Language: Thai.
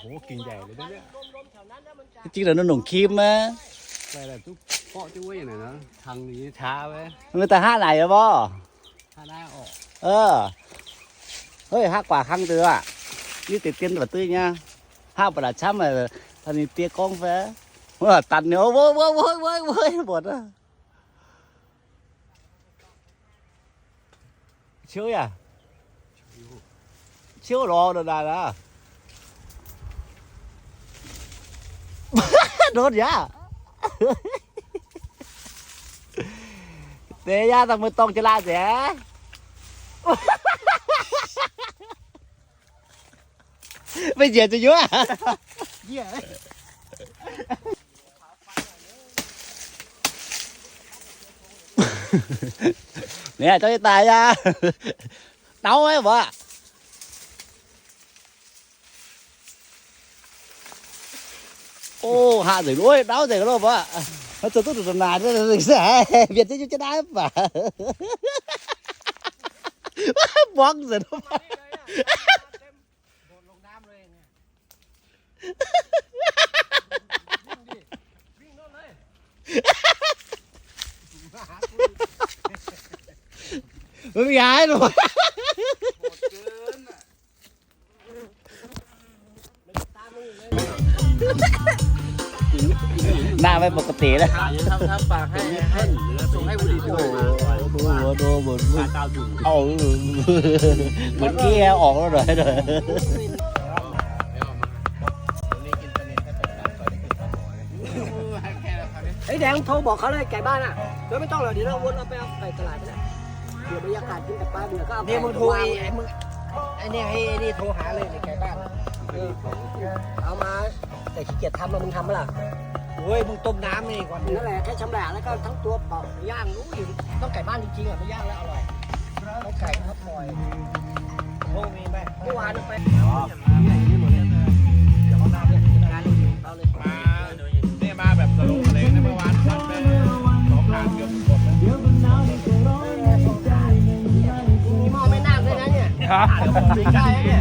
โหกิ่งใหญ่เลยนะเนี่ยจริงๆแล้ว nó nồng kim á แต่ละทุกเพาะที่ไว้อย่างไหนนะทางนี้ช้าไว้ người ta hát này rồi bò ถ้าได้ออก ờ ơi hát quả khăn từ ạ như tiền tiền và tươi nha hát bà là chăm mà thằng này tia con về mà tàn nhớ vơi vơi vơi vơi vơi bột á chiếu à chiếu rồi rồi là đó đốt giá để ra thằng mới tông cho la rẻ bây giờ cho vui à nè cho cái tài ra nấu ấy vợ ô hạ rồi đuôi đau rồi đó vợ nó tôi tôi tôi nà nó rồi sẽ việt chứ chứ đá mà bóng rồi đó mà. ลงน้ำเลยเนี่ยวิ่งโน่นเลยไม่มีหายหรอกตามมึงอยู่เลย หน้าไม่ปกติเลยขายังทำทำปากให้ให้ส่งให้บุรีโอ้ด้วยโหดูหัวดูเหมือนขาเตาดุ่มเอาเหมือนเกี้ออกแล้วหน่อยหน่อยไอ้แดงโทรบอกเขาเลยไก่บ้านอะเดี๋ยวไม่ต้องหรอกเดี๋ยวเราวนเราไปเอาไก่ตลาดไปเลยเดี๋ยวบรรยากาศกินกับปลาเดี๋ยวก็เอาเนี่ยมึงโทรไอ้ไอ้มึงไอ้เนี่ยให้ไอ้นี่โทรหาเลยในไก่บ้าน เอามาแต่ขี้เกียจทำแล้วมึงทำไหมล่ะ โอ้ยมึงต้มน้ำนี่ก่อนนั่นแหละแค่ชำแหละแล้วก็ทั้งตัวเปอกย่างรู้อยู่ต้องไก่บ้านจริงๆอะไม่ย่างแล้วอร่อยต้องไก่ทอดปล่อยโทรมีไหมเมื่อวานไปเดี๋ยวเขาน้ำเนี่ยงานเราเลยมาเนี่ยมาแบบสโลว์เลยนะเมื่อวานทำไปสองการเกือบหมดแล้วมีหม้อไม่นั่งด้วยนะเนี่ยใช่เนี่ย